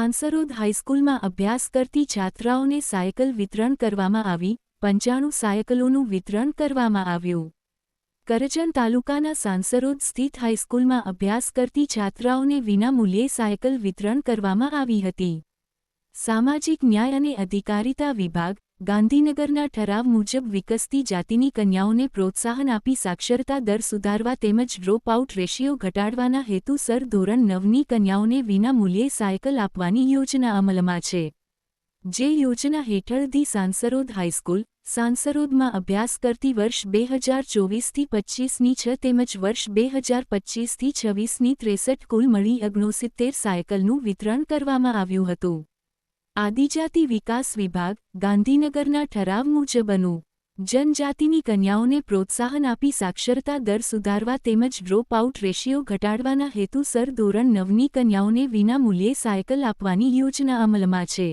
સાંસરોદ હાઈસ્કૂલમાં અભ્યાસ કરતી છાત્રાઓને સાયકલ વિતરણ કરવામાં આવી, પંચાણું સાયકલોનું વિતરણ કરવામાં આવ્યું. કરજણ તાલુકાના સાંસરોદ સ્થિત હાઈસ્કૂલમાં અભ્યાસ કરતી છાત્રાઓને વિનામૂલ્યે સાયકલ વિતરણ કરવામાં આવી હતી. સામાજિક ન્યાય અને અધિકારિતા વિભાગ ગાંધીનગરના ઠરાવ મુજબ વિકસતી જાતિની કન્યાઓને પ્રોત્સાહન આપી સાક્ષરતા દર સુધારવા તેમજ ડ્રોપ આઉટ રેશિયો ઘટાડવાના હેતુસર ધોરણ નવની કન્યાઓને વિનામૂલ્યે સાયકલ આપવાની યોજના અમલમાં છે. જે યોજના હેઠળ ધી સાંસરોદ હાઈસ્કૂલ, સાંસરોદમાં અભ્યાસ કરતી વર્ષ બે હજાર ચોવીસથી પચ્ચીસની છ તેમજ વર્ષ બે હજાર પચ્ચીસથી છવ્વીસની ત્રેસઠ કુલ મળી ઓગણસિત્તેર સાયકલનું વિતરણ કરવામાં આવ્યું હતું. આદિજાતિ વિકાસ વિભાગ ગાંધીનગરના ઠરાવ મુજબ અનુ, જનજાતિની કન્યાઓને પ્રોત્સાહન આપી સાક્ષરતા દર સુધારવા તેમજ ડ્રોપ આઉટ રેશિયો ઘટાડવાના હેતુસર ધોરણ નવની કન્યાઓને વિનામૂલ્યે સાયકલ આપવાની યોજના અમલમાં છે.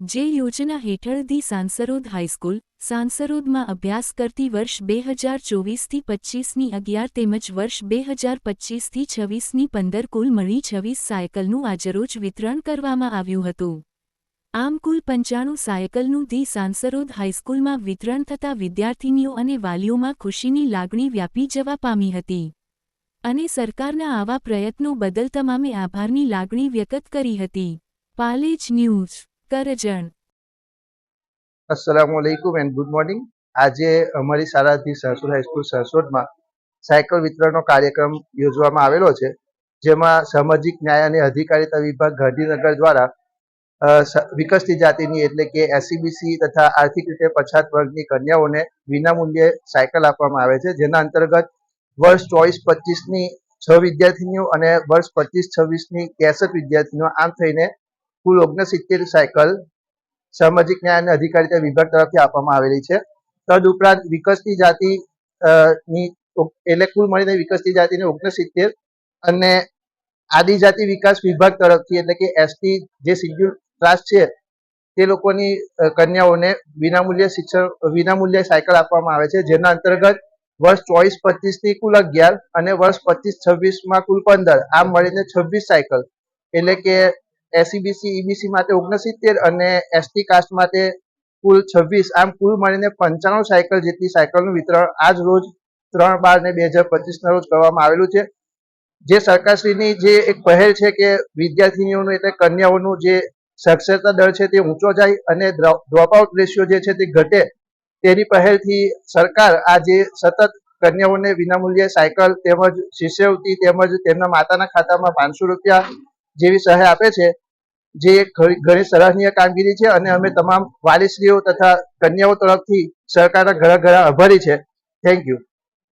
જે યોજના હેઠળ ધી સાંસરોદ હાઈસ્કૂલ, સાંસરોદમાં અભ્યાસ કરતી વર્ષ બે હજાર ચોવીસથી પચ્ચીસની અગિયાર તેમજ વર્ષ બે હજાર પચ્ચીસથી છવ્વીસની પંદર કુલ મળી છવ્વીસ સાયકલનું આજરોજ વિતરણ કરવામાં આવ્યું હતું. આમ કુલ પંચાણું સાયકલનું ધી સાંસરોદ હાઈસ્કૂલમાં વિતરણ થતાં વિદ્યાર્થિનીઓ અને વાલીઓમાં ખુશીની લાગણી વ્યાપી જવા પામી હતી. અને સરકારના આવા પ્રયત્નો બદલ તમામે આભારની લાગણી વ્યક્ત કરી હતી. પાલેજ ન્યૂઝ, કરજણ. અસલામ વાલેકુમ એન્ડ ગુડ મોર્નિંગ. આજે અમારી સારાથી સરસોદ હાઈસ્કૂલ સરસોડમાં સાયકલ વિતરણનો કાર્યક્રમ યોજવામાં આવેલો છે, જેમાં સામાજિક ન્યાય અને અધિકારિતા વિભાગ ગાંધીનગર દ્વારા વિકસતી જાતિની એટલે કે એસસીબીસી તથા આર્થિક રીતે પછાત વર્ગની કન્યાઓને વિનામૂલ્યે સાયકલ આપવામાં આવે છે, જેના અંતર્ગત વર્ષ ચોવીસ પચીસની છ વિદ્યાર્થીનીઓ અને વર્ષ પચીસ છવ્વીસની ત્રેસઠ વિદ્યાર્થીનીઓ આમ થઈને કુલ ઓગણસિત્તેર સાયકલ સામાજિક ન્યાય અને અધિકારીતા વિભાગ તરફથી આપવામાં આવેલી છે. તદ ઉપરાંત વિકસતી જાતિ ની એટલે કુલ મળીને વિકસતી જાતિની ઓગણસિત્તેર અને આદિજાતિ વિકાસ વિભાગ તરફથી એટલે કે એસટી જે શિડ્યુલ ક્લાસ છે તે લોકોની કન્યાઓને વિનામૂલ્યે શિક્ષણ, વિનામૂલ્યે સાયકલ આપવામાં આવે છે, જેના અંતર્ગત વર્ષ ચોવીસ પચીસથી કુલ અગિયાર અને વર્ષ પચીસ છવ્વીસમાં કુલ પંદર આમ મળીને છવ્વીસ સાયકલ. એટલે કે એસસીબીસી, ઈબીસી માટે ઓગણસિત્તેર અને એસટી કાસ્ટ માટે કુલ છવ્વીસ, આમ કુલ મળીને પંચાણું સાયકલ જેટલી સાયકલનું વિતરણ આજ રોજ ત્રણ બાર ને બે હજાર પચીસના રોજ કરવામાં આવેલું છે. જે સરકારશ્રીની જે એક પહેલ છે કે વિદ્યાર્થીનીઓનું એટલે કન્યાઓનું જે સાક્ષરતા દર છે તે ઊંચો જાય અને ડ્રોપ આઉટ રેશિયો જે છે તે ઘટે, તેની પહેલથી સરકાર આજે સતત કન્યાઓને વિનામૂલ્યે સાયકલ તેમજ શિષ્યવૃત્તિ તેમજ તેમના માતાના ખાતામાં પાંચસો રૂપિયા જેવી સહાય આપે છે, જે ઘણી સરાહનીય કામગીરી છે અને અમે તમામ વાલીશ્રીઓ તથા કન્યાઓ તરફથી સરકારના ઘણા ઘણા આભારી છે. Thank you